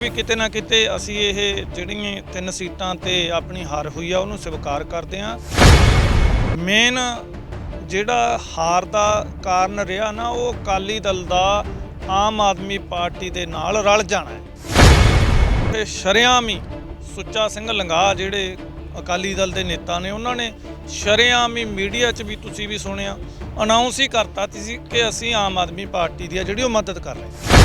ਵੀ ਕਿਤੇ ਨਾ ਕਿਤੇ ਅਸੀਂ ਇਹ ਜਿਹੜੀਆਂ ਤਿੰਨ ਸੀਟਾਂ ਤੇ ਆਪਣੀ ਹਾਰ ਹੋਈ ਆ, ਉਹਨੂੰ ਸਵੀਕਾਰ ਕਰਦੇ ਆ ਮੇਨ ਜਿਹੜਾ ਹਾਰ ਦਾ ਕਾਰਨ ਰਿਹਾ ਨਾ, ਉਹ ਅਕਾਲੀ ਦਲ ਦਾ ਆਮ ਆਦਮੀ ਪਾਰਟੀ ਦੇ ਨਾਲ ਰਲ ਜਾਣਾ ਹੈ। ਤੇ ਸ਼ਰੇਆਮ ਸੁੱਚਾ ਸਿੰਘ ਲੰਗਾ ਜਿਹੜੇ ਅਕਾਲੀ ਦਲ ਦੇ ਨੇਤਾ ਨੇ, ਉਹਨਾਂ ਨੇ ਸ਼ਰੇਆਮ ਮੀਡੀਆ 'ਚ ਵੀ ਤੁਸੀਂ ਵੀ ਸੁਣਿਆ ਅਨਾਉਂਸ ਹੀ ਕਰਤਾ ਸੀ ਕਿ ਅਸੀਂ ਆਮ ਆਦਮੀ ਪਾਰਟੀ ਦੀ ਆ, ਜਿਹੜੀ ਉਹ ਮਦਦ ਕਰ ਰਹੇ।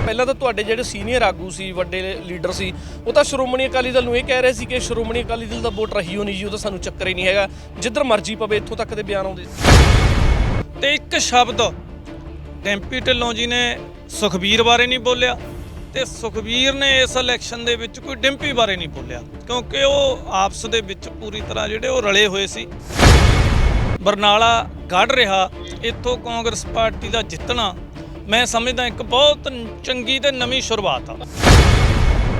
ਪਹਿਲਾਂ ਤਾਂ ਤੁਹਾਡੇ ਜਿਹੜੇ ਸੀਨੀਅਰ ਆਗੂ ਸੀ, ਵੱਡੇ ਲੀਡਰ ਸੀ, ਉਹ ਤਾਂ ਸ਼੍ਰੋਮਣੀ ਅਕਾਲੀ ਦਲ ਨੂੰ ਇਹ ਕਹਿ ਰਹੇ ਸੀ ਕਿ ਸ਼੍ਰੋਮਣੀ ਅਕਾਲੀ ਦਲ ਦਾ ਵੋਟ ਰਹੀ ਹੋ ਨਹੀਂ ਜੀ, ਉਹ ਤਾਂ ਸਾਨੂੰ ਚੱਕਰ ਹੀ ਨਹੀਂ ਹੈਗਾ। ਜਿੱਧਰ ਮਰਜ਼ੀ ਪਵੇ, ਇੱਥੋਂ ਤੱਕ ਦੇ ਬਿਆਨ ਆਉਂਦੇ ਸੀ। ਤੇ ਇੱਕ ਸ਼ਬਦ ਡੈਂਪੀ ਢਿੱਲੋਂ ਜੀ ਨੇ ਸੁਖਬੀਰ ਬਾਰੇ ਨਹੀਂ ਬੋਲਿਆ ਤੇ ਸੁਖਬੀਰ ਨੇ ਇਸ ਇਲੈਕਸ਼ਨ ਦੇ ਵਿੱਚ ਕੋਈ ਡਿੰਪੀ ਬਾਰੇ ਨਹੀਂ ਬੋਲਿਆ, ਕਿਉਂਕਿ ਉਹ ਆਪਸ ਦੇ ਵਿੱਚ ਪੂਰੀ ਤਰ੍ਹਾਂ ਜਿਹੜੇ ਉਹ ਰਲੇ ਹੋਏ ਸੀ। ਬਰਨਾਲਾ ਗੜ ਰਿਹਾ, ਇੱਥੋਂ ਕਾਂਗਰਸ ਪਾਰਟੀ ਦਾ ਜਿੱਤਣਾ ਮੈਂ ਸਮਝਦਾ ਇੱਕ ਬਹੁਤ ਚੰਗੀ ਤੇ ਨਵੀਂ ਸ਼ੁਰੂਆਤ ਆ।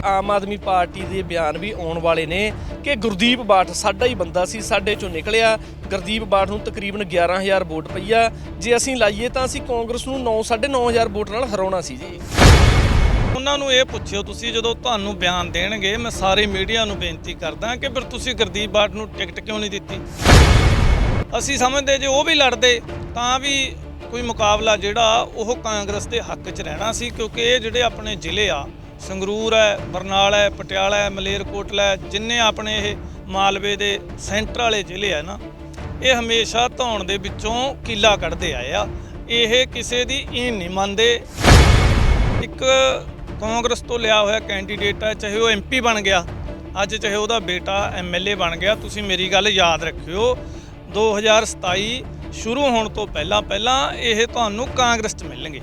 ਆਮ ਆਦਮੀ ਪਾਰਟੀ ਦੇ ਬਿਆਨ ਵੀ ਆਉਣ ਵਾਲੇ ਨੇ ਕਿ ਗੁਰਦੀਪ ਬਾਠ ਸਾਡਾ ਹੀ ਬੰਦਾ ਸੀ ਸਾਡੇ ਚੋਂ ਨਿਕਲਿਆ। ਗੁਰਦੀਪ ਬਾਠ ਨੂੰ ਤਕਰੀਬਨ 11000 ਵੋਟ ਪਈ ਆ। ਜੇ ਅਸੀਂ ਲਾਈਏ ਤਾਂ ਅਸੀਂ ਕਾਂਗਰਸ ਨੂੰ 9 9500 ਵੋਟ ਨਾਲ ਹਰਾਉਣਾ ਸੀ ਜੀ। ਉਹਨਾਂ ਨੂੰ ਇਹ ਪੁੱਛਿਓ ਤੁਸੀਂ ਜਦੋਂ ਤੁਹਾਨੂੰ ਬਿਆਨ ਦੇਣਗੇ ਮੈਂ ਸਾਰੇ ਮੀਡੀਆ ਨੂੰ ਬੇਨਤੀ ਕਰਦਾ ਕਿ ਫਿਰ ਤੁਸੀਂ ਗੁਰਦੀਪ ਬਾਠ ਨੂੰ ਟਿਕਟ ਕਿਉਂ ਨਹੀਂ ਦਿੱਤੀ? ਅਸੀਂ ਸਮਝਦੇ ਜੇ ਉਹ ਵੀ ਲੜਦੇ ਤਾਂ ਵੀ ਕੋਈ ਮੁਕਾਬਲਾ ਜਿਹੜਾ ਉਹ ਕਾਂਗਰਸ ਦੇ ਹੱਕ 'ਚ ਰਹਿਣਾ ਸੀ, ਕਿਉਂਕਿ ਇਹ ਜਿਹੜੇ ਆਪਣੇ ਜ਼ਿਲ੍ਹੇ ਆ, ਸੰਗਰੂਰ ਹੈ, ਬਰਨਾਲਾ ਹੈ, ਪਟਿਆਲਾ ਹੈ, ਮਲੇਰਕੋਟਲਾ ਹੈ, ਜਿੰਨੇ ਆਪਣੇ ਇਹ ਮਾਲਵੇ ਦੇ ਸੈਂਟਰ ਵਾਲੇ ਜ਼ਿਲ੍ਹੇ ਆ ਨਾ, ਇਹ ਹਮੇਸ਼ਾ ਧੌਣ ਦੇ ਵਿੱਚੋਂ ਕੀਲਾ ਕੱਢਦੇ ਆਏ ਆ। ਇਹ ਕਿਸੇ ਦੀ ਈਨ ਨਹੀਂ ਮੰਨਦੇ। ਇੱਕ ਕਾਂਗਰਸ ਤੋਂ ਲਿਆ ਹੋਇਆ ਕੈਂਡੀਡੇਟ ਹੈ, ਚਾਹੇ ਉਹ ਐਮਪੀ ਬਣ ਗਿਆ, ਅੱਜ ਚਾਹੇ ਉਹਦਾ ਬੇਟਾ ਐਮਐਲਏ ਬਣ ਗਿਆ, ਤੁਸੀਂ ਮੇਰੀ ਗੱਲ ਯਾਦ ਰੱਖਿਓ 2027 ਸ਼ੁਰੂ ਹੋਣ ਤੋਂ ਪਹਿਲਾਂ ਪਹਿਲਾਂ ਇਹ ਤੁਹਾਨੂੰ ਕਾਂਗਰਸ 'ਚ ਮਿਲਣਗੇ।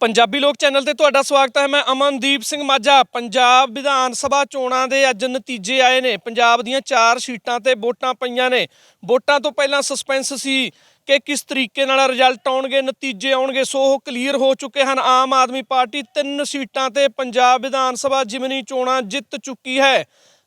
ਪੰਜਾਬੀ ਲੋਕ ਚੈਨਲ ਤੇ ਤੁਹਾਡਾ ਸਵਾਗਤ ਹੈ, ਮੈਂ ਅਮਨਦੀਪ ਸਿੰਘ ਮਾਝਾ। ਪੰਜਾਬ ਵਿਧਾਨ ਸਭਾ ਚੋਣਾਂ ਦੇ ਅੱਜ ਨਤੀਜੇ ਆਏ ਨੇ। ਪੰਜਾਬ ਦੀਆਂ 4 ਸੀਟਾਂ ਤੇ ਵੋਟਾਂ ਪਈਆਂ ਨੇ। ਵੋਟਾਂ ਤੋਂ ਪਹਿਲਾਂ ਸਸਪੈਂਸ ਸੀ ਕਿ ਕਿਸ ਤਰੀਕੇ ਨਾਲ ਰਿਜ਼ਲਟ ਆਉਣਗੇ, ਨਤੀਜੇ ਆਉਣਗੇ। ਸੋ ਉਹ ਕਲੀਅਰ ਹੋ ਚੁੱਕੇ ਹਨ। ਆਮ ਆਦਮੀ ਪਾਰਟੀ ਤਿੰਨ ਸੀਟਾਂ ਤੇ ਪੰਜਾਬ ਵਿਧਾਨ ਸਭਾ ਜਿਮਨੀ ਚੋਣਾਂ ਜਿੱਤ ਚੁੱਕੀ ਹੈ।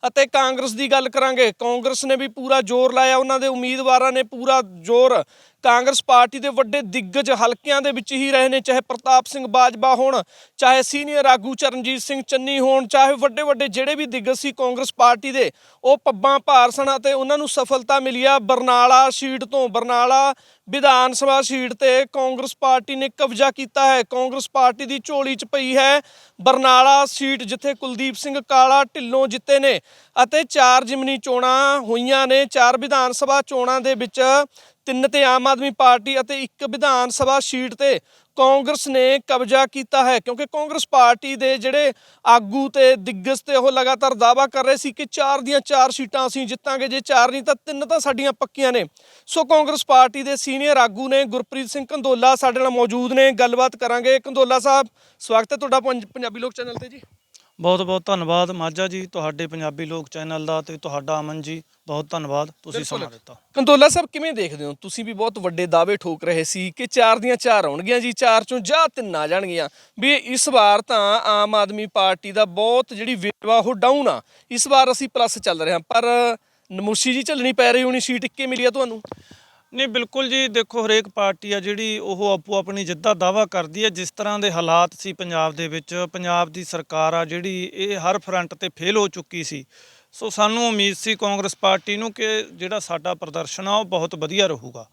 ਅਤੇ ਕਾਂਗਰਸ ਦੀ ਗੱਲ ਕਰਾਂਗੇ। ਕਾਂਗਰਸ ਨੇ ਵੀ ਪੂਰਾ ਜ਼ੋਰ ਲਾਇਆ। ਉਹਨਾਂ ਦੇ ਉਮੀਦਵਾਰਾਂ ਨੇ ਪੂਰਾ ਜ਼ੋਰ ਕਾਂਗਰਸ ਪਾਰਟੀ ਦੇ ਵੱਡੇ ਦਿੱਗਜ ਹਲਕਿਆਂ ਦੇ ਵਿੱਚ ਹੀ ਰਹੇ ਨੇ, ਚਾਹੇ ਪ੍ਰਤਾਪ ਸਿੰਘ ਬਾਜਵਾ ਹੋਣ, ਚਾਹੇ ਸੀਨੀਅਰ ਆਗੂ ਚਰਨਜੀਤ ਸਿੰਘ ਚੰਨੀ ਹੋਣ, ਚਾਹੇ ਵੱਡੇ ਵੱਡੇ ਜਿਹੜੇ ਵੀ ਦਿੱਗਜ ਸੀ ਕਾਂਗਰਸ ਪਾਰਟੀ ਦੇ, ਉਹ ਪੱਬਾਂ ਭਾਰ ਸਨ ਅਤੇ ਉਹਨਾਂ ਨੂੰ ਸਫਲਤਾ ਮਿਲੀ ਆ ਬਰਨਾਲਾ ਸੀਟ ਤੋਂ। ਬਰਨਾਲਾ ਵਿਧਾਨ ਸਭਾ ਸੀਟ ਤੇ ਕਾਂਗਰਸ ਪਾਰਟੀ ਨੇ ਕਬਜ਼ਾ ਕੀਤਾ ਹੈ। ਕਾਂਗਰਸ ਪਾਰਟੀ ਦੀ ਝੋਲੀ 'ਚ ਪਈ ਹੈ ਬਰਨਾਲਾ ਸੀਟ, ਜਿੱਥੇ ਕੁਲਦੀਪ ਸਿੰਘ ਕਾਲਾ ਢਿੱਲੋਂ ਜਿੱਤੇ ਨੇ ਅਤੇ ਚਾਰ ਜਿਮਨੀ ਚੋਣਾਂ ਹੋਈਆਂ ਨੇ। ਚਾਰ ਵਿਧਾਨ ਸਭਾ ਚੋਣਾਂ ਦੇ ਵਿੱਚ ਤਿੰਨ ਤੇ ਆਮ ਆਦਮੀ ਪਾਰਟੀ ਅਤੇ ਇੱਕ ਵਿਧਾਨ ਸਭਾ ਸੀਟ ਤੇ ਕਾਂਗਰਸ ਨੇ ਕਬਜ਼ਾ ਕੀਤਾ ਹੈ, ਕਿਉਂਕਿ ਕਾਂਗਰਸ ਪਾਰਟੀ ਦੇ ਜਿਹੜੇ ਆਗੂ ਤੇ ਦਿੱਗਜ ਤੇ ਉਹ ਲਗਾਤਾਰ ਦਾਵਾ ਕਰ ਰਹੇ ਸੀ ਕਿ ਚਾਰ ਦੀਆਂ ਚਾਰ ਸੀਟਾਂ ਅਸੀਂ ਜਿੱਤਾਂਗੇ, ਜੇ ਚਾਰ ਨਹੀਂ ਤਾਂ ਤਿੰਨ ਤਾਂ ਸਾਡੀਆਂ ਪੱਕੀਆਂ ਨੇ। ਸੋ ਕਾਂਗਰਸ ਪਾਰਟੀ ਦੇ ਸੀਨੀਅਰ ਆਗੂ ਨੇ ਗੁਰਪ੍ਰੀਤ ਸਿੰਘ ਕੰਦੋਲਾ ਸਾਡੇ ਨਾਲ ਮੌਜੂਦ ਨੇ, ਗੱਲਬਾਤ ਕਰਾਂਗੇ। ਕੰਦੋਲਾ ਸਾਹਿਬ, ਸਵਾਗਤ ਹੈ ਤੁਹਾਡਾ ਪੰਜ- ਪੰਜਾਬੀ ਲੋਕ ਚੈਨਲ ਤੇ ਜੀ। ਬਹੁਤ ਬਹੁਤ ਧੰਨਵਾਦ ਮਾਝਾ ਜੀ ਤੁਹਾਡੇ ਪੰਜਾਬੀ ਲੋਕ ਚੈਨਲ ਦਾ ਤੇ ਤੁਹਾਡਾ ਅਮਨ ਜੀ ਬਹੁਤ ਧੰਨਵਾਦ ਤੁਸੀਂ। ਸਮਾਂ ਦਿੱਤਾ। ਕੰਦੋਲਾ ਸਾਹਿਬ ਕਿਵੇਂ ਦੇਖਦੇ ਹੋ? ਤੁਸੀਂ ਵੀ ਬਹੁਤ ਵੱਡੇ ਦਾਅਵੇ ਠੋਕ ਰਹੇ ਸੀ ਕਿ ਚਾਰ ਦੀਆਂ ਚਾਰ ਆਉਣਗੀਆਂ ਜੀ ਚਾਰ ਚੋਂ ਜਾਂ ਤਿੰਨ ਆ ਜਾਣਗੀਆਂ। ਵੀ ਇਸ ਵਾਰ ਤਾਂ ਆਮ ਆਦਮੀ ਪਾਰਟੀ ਦਾ ਬਹੁਤ ਜਿਹੜੀ ਵੇਵਾ ਉਹ ਡਾਊਨ ਆ। ਇਸ ਵਾਰ ਅਸੀਂ ਪਲੱਸ ਚੱਲ ਰਹੇ ਹਾਂ ਪਰ ਨਮੂਸੀ ਜੀ ਝੱਲਣੀ ਪੈ ਰਹੀ ਹੋਣੀ ਸੀਟ ਇੱਕੇ ਮਿਲੀ ਆ ਤੁਹਾਨੂੰ? ਨਹੀਂ, ਬਿਲਕੁਲ ਜੀ, ਦੇਖੋ, ਹਰੇਕ ਪਾਰਟੀ ਆ ਜਿਹੜੀ ਉਹ ਆਪੋ ਆਪਣੀ ਜਿੱਦਾਂ ਦਾਵਾ ਕਰਦੀ ਹੈ, ਜਿਸ ਤਰ੍ਹਾਂ ਦੇ ਹਾਲਾਤ ਸੀ ਪੰਜਾਬ ਦੇ ਵਿੱਚ, ਪੰਜਾਬ ਦੀ ਸਰਕਾਰ ਆ ਜਿਹੜੀ ਇਹ ਹਰ ਫਰੰਟ ਤੇ ਫੇਲ ਹੋ ਚੁੱਕੀ ਸੀ। ਸੋ ਸਾਨੂੰ ਉਮੀਦ ਸੀ ਕਾਂਗਰਸ ਪਾਰਟੀ ਨੂੰ ਕਿ ਜਿਹੜਾ ਸਾਡਾ ਪ੍ਰਦਰਸ਼ਨ ਆ, ਉਹ ਬਹੁਤ ਵਧੀਆ ਰਹੂਗਾ।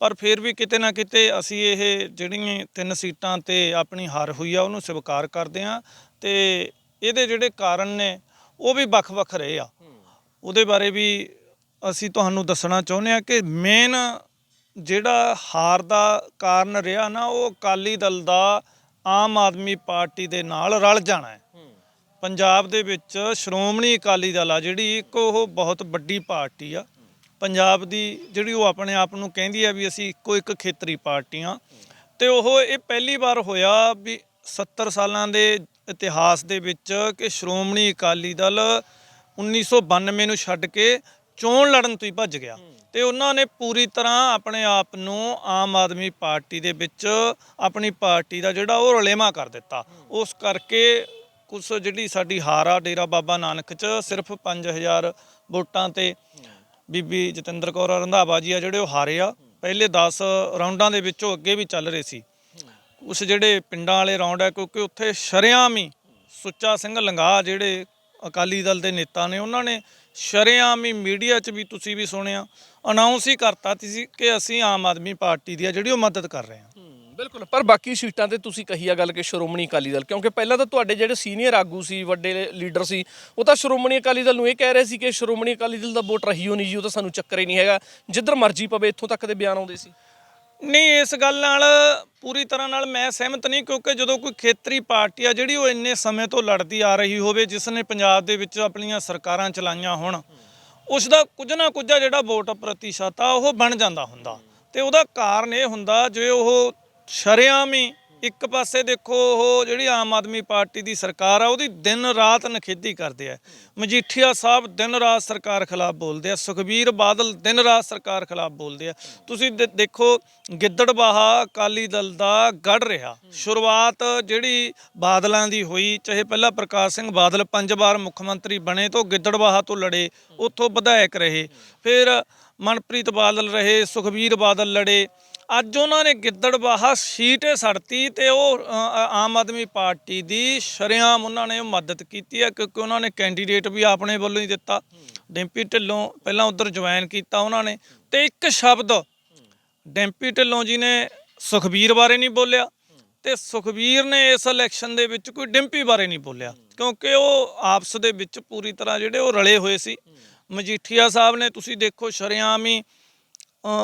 ਪਰ ਫਿਰ ਵੀ ਕਿਤੇ ਨਾ ਕਿਤੇ ਅਸੀਂ ਇਹ ਜਿਹੜੀਆਂ ਤਿੰਨ ਸੀਟਾਂ ਤੇ ਆਪਣੀ ਹਾਰ ਹੋਈ ਆ, ਉਹਨੂੰ ਸਵੀਕਾਰ ਕਰਦੇ ਆ ਤੇ ਇਹਦੇ ਜਿਹੜੇ ਕਾਰਨ ਨੇ, ਉਹ ਵੀ ਵੱਖ-ਵੱਖ ਰਹੇ ਆ। ਉਹਦੇ ਬਾਰੇ ਵੀ ਅਸੀਂ ਤੁਹਾਨੂੰ ਦੱਸਣਾ ਚਾਹੁੰਦੇ ਆ ਕਿ ਮੇਨ ਜਿਹੜਾ ਹਾਰ ਦਾ ਕਾਰਨ ਰਿਹਾ ਨਾ ਉਹ ਅਕਾਲੀ ਦਲ ਦਾ ਆਮ ਆਦਮੀ ਪਾਰਟੀ ਦੇ ਨਾਲ ਰਲ ਜਾਣਾ ਹੈ। ਪੰਜਾਬ ਦੇ ਵਿੱਚ ਸ਼੍ਰੋਮਣੀ ਅਕਾਲੀ ਦਲ ਆ ਜਿਹੜੀ ਇੱਕ ਉਹ ਬਹੁਤ ਵੱਡੀ ਪਾਰਟੀ ਆ। ਪੰਜਾਬ ਦੀ ਜਿਹੜੀ ਉਹ ਆਪਣੇ ਆਪ ਨੂੰ ਕਹਿੰਦੀ ਆ ਵੀ ਅਸੀਂ ਇੱਕੋ ਇੱਕ ਖੇਤਰੀ ਪਾਰਟੀ ਆ ਤੇ ਉਹ ਇਹ ਪਹਿਲੀ ਵਾਰ ਹੋਇਆ ਵੀ 70 ਸਾਲਾਂ ਦੇ ਇਤਿਹਾਸ ਦੇ ਵਿੱਚ ਕਿ ਸ਼੍ਰੋਮਣੀ ਅਕਾਲੀ ਦਲ 1992 ਨੂੰ ਛੱਡ ਕੇ ਚੋਣ ਲੜਨ ਤੋਂ ਹੀ ਭੱਜ ਗਿਆ। ਤੇ ਉਹਨਾਂ ਨੇ ਪੂਰੀ ਤਰ੍ਹਾਂ ਆਪਣੇ ਆਪ ਨੂੰ ਆਮ ਆਦਮੀ ਪਾਰਟੀ ਦੇ ਵਿੱਚ ਆਪਣੀ ਪਾਰਟੀ ਦਾ ਜਿਹੜਾ ਉਹ ਰਲੇਮਾ ਕਰ ਦਿੱਤਾ। ਉਸ ਕਰਕੇ ਕੁਛ ਜਿਹੜੀ ਸਾਡੀ ਹਾਰ ਡੇਰਾ ਬਾਬਾ ਨਾਨਕ ਚ ਸਿਰਫ 5000 ਵੋਟਾਂ ਤੇ ਬੀਬੀ ਜਤਿੰਦਰ ਕੌਰ ਰੰਧਾਵਾ ਜੀ ਆ ਜਿਹੜੇ ਉਹ ਹਾਰੇ ਆ। ਪਹਿਲੇ 10 ਰਾਉਂਡਾਂ ਦੇ ਵਿੱਚੋਂ ਅੱਗੇ ਵੀ ਚੱਲ ਰਹੇ ਸੀ। ਉਸ ਜਿਹੜੇ ਪਿੰਡਾਂ ਵਾਲੇ ਰੌਂਡ ਹੈ ਕਿਉਂਕਿ ਉੱਥੇ ਸ਼ਰੇਆਮ ਹੀ ਸੁੱਚਾ ਸਿੰਘ ਲੰਗਾ ਜਿਹੜੇ ਅਕਾਲੀ ਦਲ ਦੇ ਨੇਤਾ ਨੇ ਉਹਨਾਂ ਨੇ ਸ਼ਰੇਆਮ ਹੀ ਮੀਡੀਆ 'ਚ ਵੀ ਤੁਸੀਂ ਵੀ ਸੁਣਿਆ ਅਨਾਉਂਸ ਹੀ ਕਰਤਾ ਸੀ ਕਿ ਅਸੀਂ ਆਮ ਆਦਮੀ ਪਾਰਟੀ ਦੀ ਆ, ਜਿਹੜੀ ਉਹ ਮਦਦ ਕਰ ਰਹੇ ਹਾਂ, ਬਿਲਕੁਲ, ਪਰ ਬਾਕੀ ਸੀਟਾਂ ਤੇ ਤੁਸੀਂ ਕਹੀ ਆ ਗੱਲ ਕਿ ਸ਼੍ਰੋਮਣੀ ਅਕਾਲੀ ਦਲ, ਕਿਉਂਕਿ ਪਹਿਲਾਂ ਤਾਂ ਤੁਹਾਡੇ ਜਿਹੜੇ ਸੀਨੀਅਰ ਆਗੂ ਸੀ, ਵੱਡੇ ਲੀਡਰ ਸੀ, ਉਹ ਤਾਂ ਸ਼੍ਰੋਮਣੀ ਅਕਾਲੀ ਦਲ ਨੂੰ ਇਹ ਕਹਿ ਰਹੇ ਸੀ ਕਿ ਸ਼੍ਰੋਮਣੀ ਅਕਾਲੀ ਦਲ ਦਾ ਵੋਟ ਰਹੀ ਹੋ ਨਹੀਂ ਜੀ, ਉਹ ਤਾਂ ਸਾਨੂੰ ਚੱਕਰ ਹੀ ਨਹੀਂ ਹੈਗਾ, ਜਿੱਧਰ ਮਰਜ਼ੀ ਪਵੇ ਇੱਥੋਂ ਤੱਕ ਦੇ ਬਿਆਨ ਆਉਂਦੇ ਸੀ। ਨਹੀਂ, ਇਸ ਗੱਲ ਨਾਲ ਪੂਰੀ ਤਰ੍ਹਾਂ ਨਾਲ ਮੈਂ ਸਹਿਮਤ ਨਹੀਂ, ਕਿਉਂਕਿ ਜਦੋਂ ਕੋਈ ਖੇਤਰੀ ਪਾਰਟੀ ਆ ਜਿਹੜੀ ਉਹ ਇੰਨੇ ਸਮੇਂ ਤੋਂ ਲੜਦੀ ਆ ਰਹੀ ਹੋਵੇ, ਜਿਸ ਨੇ ਪੰਜਾਬ ਦੇ ਵਿੱਚ ਆਪਣੀਆਂ ਸਰਕਾਰਾਂ ਚਲਾਈਆਂ ਹੋਣ ਉਸ ਦਾ ਕੁਝ ਨਾ ਕੁਝ ਆ ਜਿਹੜਾ ਵੋਟ ਪ੍ਰਤੀਸ਼ਤ ਆ, ਉਹ ਬਣ ਜਾਂਦਾ ਹੁੰਦਾ। ਤੇ ਉਹਦਾ ਕਾਰਨ ਇਹ ਹੁੰਦਾ, ਜੇ ਉਹ ਸ਼ਰੇਆਮ ਹੀ ਇੱਕ ਪਾਸੇ ਦੇਖੋ ਉਹ ਜਿਹੜੀ ਆਮ ਆਦਮੀ ਪਾਰਟੀ ਦੀ ਸਰਕਾਰ ਆ, ਉਹਦੀ ਦਿਨ ਰਾਤ ਨਖੇਦੀ ਕਰਦੇ ਆ। ਮਜੀਠੀਆ ਸਾਹਿਬ ਦਿਨ ਰਾਤ ਸਰਕਾਰ ਖਿਲਾਫ ਬੋਲਦੇ ਆ, ਸੁਖਬੀਰ ਬਾਦਲ ਦਿਨ ਰਾਤ ਸਰਕਾਰ ਖਿਲਾਫ ਬੋਲਦੇ ਆ। ਤੁਸੀਂ ਦੇ- ਦੇਖੋ, ਗਿੱਦੜਬਾਹਾ ਅਕਾਲੀ ਦਲ ਦਾ ਗੜ ਰਿਹਾ। ਸ਼ੁਰੂਆਤ ਜਿਹੜੀ ਬਾਦਲਾਂ ਦੀ ਹੋਈ, ਚਾਹੇ ਪਹਿਲਾਂ ਪ੍ਰਕਾਸ਼ ਸਿੰਘ ਬਾਦਲ ਪੰਜ ਵਾਰ ਮੁੱਖ ਮੰਤਰੀ ਬਣੇ ਤੋਂ ਗਿੱਦੜਬਾਹਾ ਤੋਂ ਲੜੇ, ਉੱਥੋਂ ਵਿਧਾਇਕ ਰਹੇ। ਫਿਰ ਮਨਪ੍ਰੀਤ ਬਾਦਲ ਰਹੇ, ਸੁਖਬੀਰ ਬਾਦਲ ਲੜੇ। ਅੱਜ ਉਹਨਾਂ ਨੇ ਗਿੱਦੜਬਾਹਾ ਸੀਟ ਸੜਤੀ ਤੇ ਉਹ ਆਮ ਆਦਮੀ ਪਾਰਟੀ ਦੀ ਸ਼ਰੇਆਮ ਉਹਨਾਂ ਨੇ ਮਦਦ ਕੀਤੀ ਹੈ, ਕਿਉਂਕਿ ਉਹਨਾਂ ਨੇ ਕੈਂਡੀਡੇਟ ਵੀ ਆਪਣੇ ਵੱਲੋਂ ਹੀ ਦਿੱਤਾ। ਡੈਂਪੀ ਢਿੱਲੋਂ ਪਹਿਲਾਂ ਉਧਰ ਜੁਆਇਨ ਕੀਤਾ ਉਹਨਾਂ ਨੇ ਤੇ ਇੱਕ ਸ਼ਬਦ ਡੈਂਪੀ ਢਿੱਲੋਂ ਜੀ ਨੇ ਸੁਖਬੀਰ ਬਾਰੇ ਨਹੀਂ ਬੋਲਿਆ ਤੇ ਸੁਖਬੀਰ ਨੇ ਇਸ ਇਲੈਕਸ਼ਨ ਦੇ ਵਿੱਚ ਕੋਈ ਡਿੰਪੀ ਬਾਰੇ ਨਹੀਂ ਬੋਲਿਆ, ਕਿਉਂਕਿ ਉਹ ਆਪਸ ਦੇ ਵਿੱਚ ਪੂਰੀ ਤਰ੍ਹਾਂ ਜਿਹੜੇ ਉਹ ਰਲੇ ਹੋਏ ਸੀ। ਮਜੀਠੀਆ ਸਾਹਿਬ ਨੇ ਤੁਸੀਂ ਦੇਖੋ ਸ਼ਰੇਆਮ ਹੀ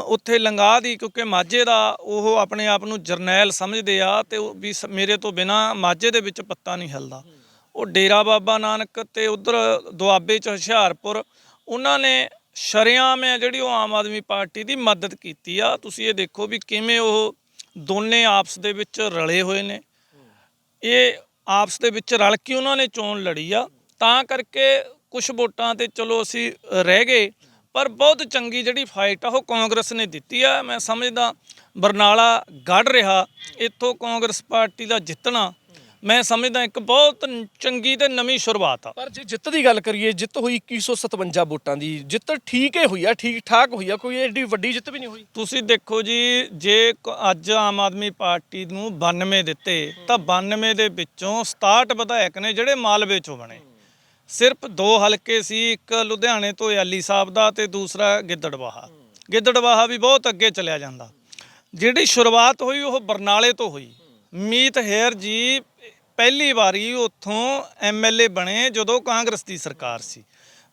ਉੱਥੇ ਲੰਗਾ ਦੀ ਕਿਉਂਕਿ ਮਾਝੇ ਦਾ ਉਹ ਆਪਣੇ ਆਪ ਨੂੰ ਜਰਨੈਲ ਸਮਝਦੇ ਆ ਤੇ ਉਹ ਵੀ ਸ- ਮੇਰੇ ਤੋਂ ਬਿਨਾ ਮਾਝੇ ਦੇ ਵਿੱਚ ਪੱਤਾ ਨਹੀਂ ਹਿਲਦਾ। ਉਹ ਡੇਰਾ ਬਾਬਾ ਨਾਨਕ ਤੇ ਉਧਰ ਦੁਆਬੇ ਚ ਹੁਸ਼ਿਆਰਪੁਰ, ਉਹਨਾਂ ਨੇ ਸ਼ਰੇਆਮ ਹੈ ਜਿਹੜੀ ਉਹ ਆਮ ਆਦਮੀ ਪਾਰਟੀ ਦੀ ਮਦਦ ਕੀਤੀ ਆ। ਤੁਸੀਂ ਇਹ ਦੇਖੋ ਵੀ ਕਿਵੇਂ ਉਹ ਦੋਨੇ ਆਪਸ ਦੇ ਵਿੱਚ ਰਲੇ ਹੋਏ ਨੇ। ਇਹ ਆਪਸ ਦੇ ਵਿੱਚ ਰਲ ਕੇ ਉਹਨਾਂ ਨੇ ਚੋਣ ਲੜੀ ਆ। ਤਾਂ ਕਰਕੇ ਕੁਝ ਵੋਟਾਂ ਤੇ ਚਲੋ ਅਸੀਂ ਰਹਿ ਗਏ। ਪਰ ਬਹੁਤ ਚੰਗੀ ਜਿਹੜੀ ਫਾਈਟ ਆ ਉਹ ਕਾਂਗਰਸ ਨੇ ਦਿੱਤੀ ਆ। ਮੈਂ ਸਮਝਦਾ ਬਰਨਾਲਾ ਗੜ ਰਿਹਾ ਇੱਥੋਂ ਕਾਂਗਰਸ ਪਾਰਟੀ ਦਾ ਜਿੱਤਣਾ। ਮੈਂ ਸਮਝਦਾ ਇੱਕ ਬਹੁਤ ਚੰਗੀ ਤੇ ਨਵੀਂ ਸ਼ੁਰੂਆਤ ਆ। ਪਰ ਜੇ ਜਿੱਤ ਦੀ ਗੱਲ ਕਰੀਏ ਜਿੱਤ ਹੋਈ 2157 ਵੋਟਾਂ ਦੀ। ਜਿੱਤ ਠੀਕ ਹੀ ਹੋਈ ਆ ਠੀਕ ਠਾਕ ਹੋਈ ਆ ਕੋਈ ਏਡੀ ਵੱਡੀ ਜਿੱਤ ਵੀ ਨਹੀਂ ਹੋਈ। ਤੁਸੀਂ ਦੇਖੋ ਜੀ ਜੇ ਅੱਜ ਆਮ ਆਦਮੀ ਪਾਰਟੀ ਨੂੰ 92 ਦਿੱਤੇ ਤਾਂ 92 ਦੇ ਵਿੱਚੋਂ 67 ਵਿਧਾਇਕ ਨੇ ਜਿਹੜੇ ਮਾਲਵੇ ਚੋਂ ਬਣੇ। ਸਿਰਫ ਦੋ ਹਲਕੇ ਸੀ, ਇੱਕ ਲੁਧਿਆਣੇ ਤੋਂ ਯਾਲੀ ਸਾਹਿਬ ਦਾ ਤੇ ਦੂਸਰਾ ਗਿੱਦੜਵਾਹਾ। ਗਿੱਦੜਵਾਹਾ ਵੀ ਬਹੁਤ ਅੱਗੇ ਚਲਿਆ ਜਾਂਦਾ। ਜਿਹੜੀ ਸ਼ੁਰੂਆਤ ਹੋਈ, ਉਹ ਬਰਨਾਲੇ ਤੋਂ ਹੋਈ। ਮੀਤ ਹੇਰ ਜੀ ਪਹਿਲੀ ਵਾਰੀ ਉੱਥੋਂ ਐਮਐਲਏ ਬਣੇ ਜਦੋਂ ਕਾਂਗਰਸ ਦੀ ਸਰਕਾਰ ਸੀ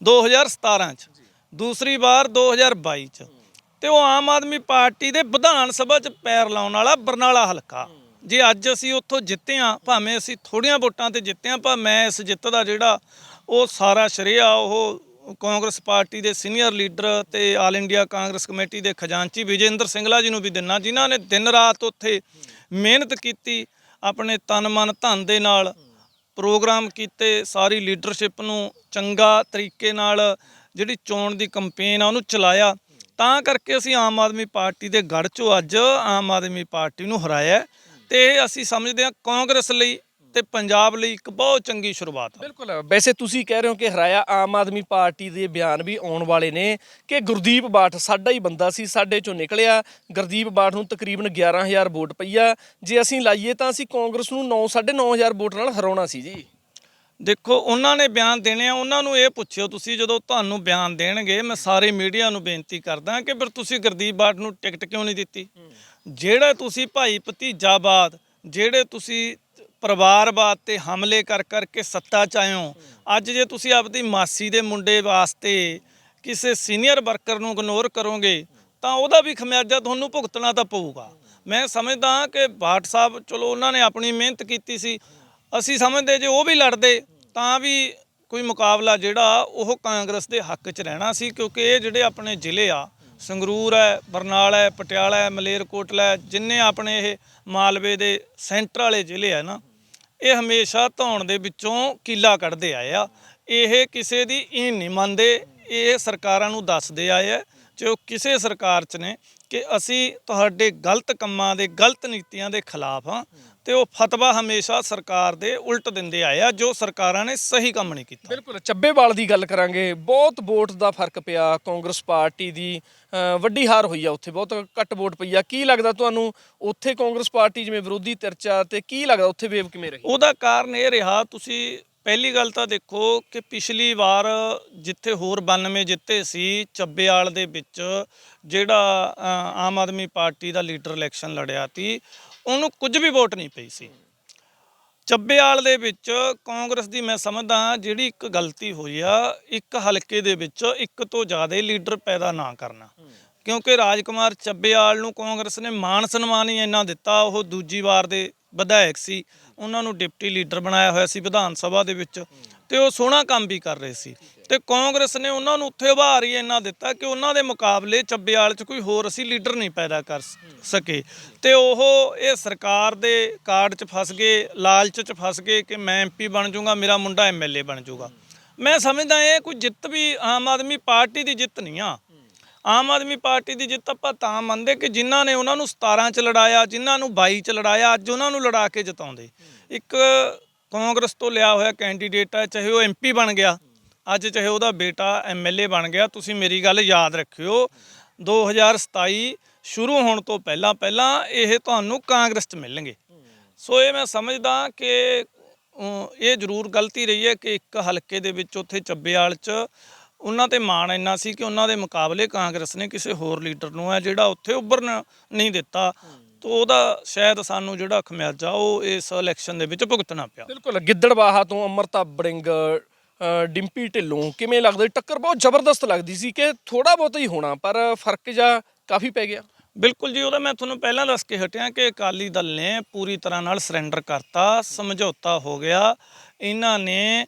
2017 ਚ। ਦੂਸਰੀ ਵਾਰ 2022 ਚ। ਤੇ ਉਹ ਆਮ ਆਦਮੀ ਪਾਰਟੀ ਦੇ ਵਿਧਾਨ ਸਭਾ 'ਚ ਪੈਰ ਲਾਉਣ ਵਾਲਾ ਬਰਨਾਲਾ ਹਲਕਾ। ਜੇ ਅੱਜ ਅਸੀਂ ਉੱਥੋਂ ਜਿੱਤੇ ਆ ਭਾਵੇਂ ਅਸੀਂ ਥੋੜੀਆਂ ਵੋਟਾਂ ਤੇ ਜਿੱਤੇ ਆ ਪਰ ਮੈਂ ਇਸ ਜਿੱਤ ਦਾ ਜਿਹੜਾ ਉਹ ਸਾਰਾ ਸ਼੍ਰੇਆ, ਉਹ ਕਾਂਗਰਸ ਪਾਰਟੀ ਦੇ ਸੀਨੀਅਰ ਲੀਡਰ ਤੇ ਆਲ ਇੰਡੀਆ ਕਾਂਗਰਸ ਕਮੇਟੀ ਦੇ ਖਜ਼ਾਨਚੀ ਵਿਜੇਂਦਰ ਸਿੰਗਲਾ ਜੀ ਨੂੰ ਵੀ ਦਿੰਨਾ, ਜਿਨ੍ਹਾਂ ਨੇ ਦਿਨ ਰਾਤ ਉੱਥੇ ਮਿਹਨਤ ਕੀਤੀ, ਆਪਣੇ ਤਨ ਮਨ ਧਨ ਦੇ ਨਾਲ ਪ੍ਰੋਗਰਾਮ ਕੀਤੇ, ਸਾਰੀ ਲੀਡਰਸ਼ਿਪ ਨੂੰ ਚੰਗਾ ਤਰੀਕੇ ਨਾਲ ਜਿਹੜੀ ਚੋਣ ਦੀ ਕੰਪੇਨ ਆ ਉਹਨੂੰ ਚਲਾਇਆ। ਤਾਂ ਕਰਕੇ ਅਸੀਂ ਆਮ ਆਦਮੀ ਪਾਰਟੀ ਦੇ ਗੜ ਚੋਂ ਅੱਜ ਆਮ ਆਦਮੀ ਪਾਰਟੀ ਨੂੰ ਹਰਾਇਆ ਹੈ ਤੇ ਅਸੀਂ ਸਮਝਦੇ ਹਾਂ ਕਾਂਗਰਸ ਲਈ ਤੇ ਪੰਜਾਬ ਲਈ ਇੱਕ ਬਹੁਤ ਚੰਗੀ ਸ਼ੁਰੂਆਤ ਆ। ਬਿਲਕੁਲ। ਵੈਸੇ ਤੁਸੀਂ ਕਹਿ ਰਹੇ ਹੋ ਕਿ ਹਰਾਇਆ ਆਮ ਆਦਮੀ ਪਾਰਟੀ ਦੇ ਬਿਆਨ ਵੀ ਆਉਣ ਵਾਲੇ ਨੇ ਕਿ ਗੁਰਦੀਪ ਬਾਠ ਸਾਡਾ ਹੀ ਬੰਦਾ ਸੀ ਸਾਡੇ ਚੋਂ ਨਿਕਲਿਆ। ਗੁਰਦੀਪ ਬਾਠ ਨੂੰ ਤਕਰੀਬਨ 11000 ਵੋਟ ਪਈ ਆ। ਜੇ ਅਸੀਂ ਲਾਈਏ ਤਾਂ ਅਸੀਂ ਕਾਂਗਰਸ ਨੂੰ 9 9500 ਵੋਟ ਨਾਲ ਹਰਾਉਣਾ ਸੀ ਜੀ। ਦੇਖੋ ਉਹਨਾਂ ਨੇ ਬਿਆਨ ਦੇਣੇ ਆ। ਉਹਨਾਂ ਨੂੰ ਇਹ ਪੁੱਛਿਓ ਤੁਸੀਂ ਜਦੋਂ ਤੁਹਾਨੂੰ ਬਿਆਨ ਦੇਣਗੇ ਮੈਂ ਸਾਰੇ ਮੀਡੀਆ ਨੂੰ ਬੇਨਤੀ ਕਰਦਾ ਕਿ ਫਿਰ ਤੁਸੀਂ ਗੁਰਦੀਪ ਬਾਠ ਨੂੰ ਟਿਕਟ ਕਿਉਂ ਨਹੀਂ ਦਿੱਤੀ? ਜਿਹੜਾ ਤੁਸੀਂ ਭਾਈ ਭਤੀਜਾਬਾਦ ਜਿਹੜੇ ਤੁਸੀਂ ਪਰਿਵਾਰਵਾਦ ਤੇ ਹਮਲੇ ਕਰ ਕਰਕੇ ਸੱਤਾ ਚ ਆਇਓ ਅੱਜ ਜੇ ਤੁਸੀਂ ਆਪਦੀ ਮਾਸੀ ਦੇ ਮੁੰਡੇ ਵਾਸਤੇ ਕਿਸੇ ਸੀਨੀਅਰ ਵਰਕਰ ਨੂੰ ਇਗਨੋਰ ਕਰੋਗੇ, ਤਾਂ ਉਹਦਾ ਵੀ ਖਮਿਆਜਾ ਤੁਹਾਨੂੰ ਭੁਗਤਣਾ ਤਾਂ ਪਊਗਾ। ਮੈਂ ਸਮਝਦਾ ਕਿ ਬਾਟ ਸਾਹਿਬ, ਚਲੋ ਉਹਨਾਂ ਨੇ ਆਪਣੀ ਮਿਹਨਤ ਕੀਤੀ ਸੀ। ਅਸੀਂ ਸਮਝਦੇ ਜੇ ਉਹ ਵੀ ਲੜਦੇ, ਤਾਂ ਵੀ ਕੋਈ ਮੁਕਾਬਲਾ ਜਿਹੜਾ ਉਹ ਕਾਂਗਰਸ ਦੇ ਹੱਕ 'ਚ ਰਹਿਣਾ ਸੀ, ਕਿਉਂਕਿ ਇਹ ਜਿਹੜੇ ਆਪਣੇ ਜ਼ਿਲ੍ਹੇ ਆ, ਸੰਗਰੂਰ ਹੈ, ਬਰਨਾਲਾ ਹੈ, ਪਟਿਆਲਾ ਹੈ, ਮਲੇਰਕੋਟਲਾ ਜਿੰਨੇ ਆਪਣੇ ਇਹ ਮਾਲਵੇ ਦੇ ਸੈਂਟਰ ਵਾਲੇ ਜ਼ਿਲ੍ਹੇ ਆ ਨਾ ਇਹ ਹਮੇਸ਼ਾ ਧੌਣ ਦੇ ਵਿੱਚੋਂ ਕੀਲਾ ਕੱਢਦੇ ਆਏ ਆ। ਇਹ ਕਿਸੇ ਦੀ ਈਨ ਨਹੀਂ ਮੰਨਦੇ, ਇਹ ਸਰਕਾਰਾਂ ਨੂੰ ਦੱਸਦੇ ਆਏ ਆ। ਜੋ ਕਿਸੇ ਸਰਕਾਰ 'ਚ ਨੇ ਕਿ ਅਸੀਂ ਤੁਹਾਡੇ ਗਲਤ ਕੰਮਾਂ ਦੇ ਗਲਤ ਨੀਤੀਆਂ ਦੇ ਖਿਲਾਫ ਹਾਂ ਤੇ ਉਹ ਫਤਵਾ ਹਮੇਸ਼ਾ ਸਰਕਾਰ ਦੇ ਉਲਟ ਦਿੰਦੇ ਆਏ ਆ ਜੋ ਸਰਕਾਰਾਂ ਨੇ ਸਹੀ ਕੰਮ ਨਹੀਂ ਕੀਤਾ। ਬਿਲਕੁਲ ਚੱਬੇਵਾਲ ਦੀ ਗੱਲ ਕਰਾਂਗੇ। ਬਹੁਤ ਵੋਟ ਦਾ ਫ਼ਰਕ ਪਿਆ ਕਾਂਗਰਸ ਪਾਰਟੀ ਦੀ। ਵੱਡੀ ਹਾਰ ਹੋਈ ਆ ਉੱਥੇ ਬਹੁਤ ਘੱਟ ਵੋਟ ਪਈ ਆ। ਕੀ ਲੱਗਦਾ ਤੁਹਾਨੂੰ ਉੱਥੇ ਕਾਂਗਰਸ ਪਾਰਟੀ ਜਿਵੇਂ ਵਿਰੋਧੀ ਚਰਚਾ ਤੇ ਕੀ ਲੱਗਦਾ ਉੱਥੇ ਵੇਵ ਕਿਵੇਂ ਰਹੀ? ਉਹਦਾ ਕਾਰਨ ਇਹ ਰਿਹਾ ਤੁਸੀਂ ਪਹਿਲੀ ਗੱਲ ਤਾਂ ਦੇਖੋ ਕਿ ਪਿਛਲੀ ਵਾਰ ਜਿੱਥੇ ਹੋਰ 92 ਜਿੱਤੇ ਸੀ ਚੱਬੇਵਾਲ ਦੇ ਵਿੱਚ ਜਿਹੜਾ ਆਮ ਆਦਮੀ ਪਾਰਟੀ ਦਾ ਲੀਡਰ ਇਲੈਕਸ਼ਨ ਲੜਿਆ ਸੀ, ਉਹਨੂੰ ਕੁਝ ਵੀ ਵੋਟ ਨਹੀਂ ਪਈ ਸੀ। ਚੱਬੇਵਾਲ ਦੇ ਵਿੱਚ ਕਾਂਗਰਸ ਦੀ ਮੈਂ ਸਮਝਦਾ ਜਿਹੜੀ ਇੱਕ ਗਲਤੀ ਹੋਈ ਆ, ਇੱਕ ਹਲਕੇ ਦੇ ਵਿੱਚ ਇੱਕ ਤੋਂ ਜ਼ਿਆਦਾ ਲੀਡਰ ਪੈਦਾ ਨਾ ਕਰਨਾ। ਕਿਉਂਕਿ ਰਾਜਕੁਮਾਰ ਚੱਬੇਵਾਲ ਨੂੰ ਕਾਂਗਰਸ ਨੇ ਮਾਣ ਸਨਮਾਨ ਹੀ ਇੰਨਾ ਦਿੱਤਾ, ਉਹ ਦੂਜੀ ਵਾਰ ਦੇ ਵਿਧਾਇਕ ਸੀ। ਉਹਨਾਂ ਨੂੰ ਡਿਪਟੀ ਲੀਡਰ ਬਣਾਇਆ ਹੋਇਆ ਸੀ ਵਿਧਾਨ ਸਭਾ ਦੇ ਵਿੱਚ ਤੇ ਉਹ ਸੋਹਣਾ ਕੰਮ ਵੀ ਕਰ ਰਹੇ ਸੀ। ਤੇ ਕਾਂਗਰਸ ਨੇ ਉਹਨਾਂ ਨੂੰ ਉੱਥੇ ਉਭਾਰ ਹੀ ਇੰਨਾ ਦਿੱਤਾ ਕਿ ਉਹਨਾਂ ਦੇ ਮੁਕਾਬਲੇ ਚੱਬੇਵਾਲ 'ਚ ਕੋਈ ਹੋਰ ਅਸੀਂ ਲੀਡਰ ਨਹੀਂ ਪੈਦਾ ਕਰ ਸਕੇ। ਤੇ ਉਹ ਇਹ ਸਰਕਾਰ ਦੇ ਕਾਰਡ 'ਚ ਫਸ ਗਏ, ਲਾਲਚ 'ਚ ਫਸ ਗਏ ਕਿ ਮੈਂ ਐਮਪੀ ਬਣ ਜਾਊਂਗਾ ਮੇਰਾ ਮੁੰਡਾ ਐਮਐਲਏ ਬਣ ਜਾਊਗਾ ਮੈਂ ਸਮਝਦਾ ਇਹ ਕੋਈ ਜਿੱਤ ਵੀ ਆਮ ਆਦਮੀ ਪਾਰਟੀ ਦੀ ਜਿੱਤ ਨਹੀਂ ਆ। ਆਮ ਆਦਮੀ ਪਾਰਟੀ ਦੀ ਜਿੱਤ ਆਪਾਂ ਤਾਂ ਮੰਨਦੇ ਕਿ ਜਿਨ੍ਹਾਂ ਨੇ ਉਹਨਾਂ ਨੂੰ 17 ਚ ਲੜਾਇਆ, ਜਿਨ੍ਹਾਂ ਨੂੰ 22 ਚ ਲੜਾਇਆ, ਅੱਜ ਉਹਨਾਂ ਨੂੰ ਲੜਾ ਕੇ ਜਿਤਾਉਂਦੇ। ਇੱਕ ਕਾਂਗਰਸ ਤੋਂ ਲਿਆ ਹੋਇਆ ਕੈਂਡੀਡੇਟ ਹੈ, ਚਾਹੇ ਉਹ ਐਮਪੀ ਬਣ ਗਿਆ, ਅੱਜ ਚਾਹੇ ਉਹਦਾ ਬੇਟਾ ਐਮਐਲਏ ਬਣ ਗਿਆ, ਤੁਸੀਂ ਮੇਰੀ ਗੱਲ ਯਾਦ ਰੱਖਿਓ 2027 ਸ਼ੁਰੂ ਹੋਣ ਤੋਂ ਪਹਿਲਾਂ ਪਹਿਲਾਂ ਇਹ ਤੁਹਾਨੂੰ ਕਾਂਗਰਸ 'ਚ ਮਿਲਣਗੇ। ਸੋ ਇਹ ਮੈਂ ਸਮਝਦਾ ਕਿ ਇਹ ਜ਼ਰੂਰ ਗਲਤੀ ਰਹੀ ਹੈ ਕਿ ਇੱਕ ਹਲਕੇ ਦੇ ਵਿੱਚ ਉੱਥੇ ਚੱਬੇਵਾਲ 'ਚ ਉਹਨਾਂ ਤੇ ਮਾਣ ਇੰਨਾ ਸੀ ਕਿ ਉਹਨਾਂ ਦੇ ਮੁਕਾਬਲੇ ਕਾਂਗਰਸ ਨੇ ਕਿਸੇ ਹੋਰ ਲੀਡਰ ਨੂੰ ਹੈ ਜਿਹੜਾ ਉੱਥੇ ਉੱਭਰਨ ਨਹੀਂ ਦਿੱਤਾ ਤੋ ਉਹਦਾ ਸ਼ਾਇਦ ਸਾਨੂੰ ਜਿਹੜਾ ਖਮਿਆਜਾ ਉਹ ਇਸ ਇਲੈਕਸ਼ਨ ਦੇ ਵਿੱਚ ਭੁਗਤਣਾ ਪਿਆ। ਬਿਲਕੁਲ ਗਿੱਦੜਬਾਹਾ ਤੋਂ ਅਮਰਤਾ ਬੜਿੰਗ ਡਿੰਪੀ ਢਿੱਲੋਂ ਕਿਵੇਂ ਲੱਗਦਾ? ਟੱਕਰ ਬਹੁਤ ਜ਼ਬਰਦਸਤ ਲੱਗਦੀ ਸੀ ਕਿ ਥੋੜਾ ਬਹੁਤ ਹੀ ਹੋਣਾ ਪਰ ਫ਼ਰਕ ਜਾਂ ਕਾਫੀ ਪੈ ਗਿਆ। ਬਿਲਕੁਲ ਜੀ ਉਹਦਾ ਮੈਂ ਤੁਹਾਨੂੰ ਪਹਿਲਾਂ ਦੱਸ ਕੇ ਹਟਿਆ ਕਿ ਅਕਾਲੀ ਦਲ ਨੇ ਪੂਰੀ ਤਰ੍ਹਾਂ ਨਾਲ ਸਰੈਂਡਰ ਕਰਤਾ ਸਮਝੌਤਾ ਹੋ ਗਿਆ। ਇਹਨਾਂ ਨੇ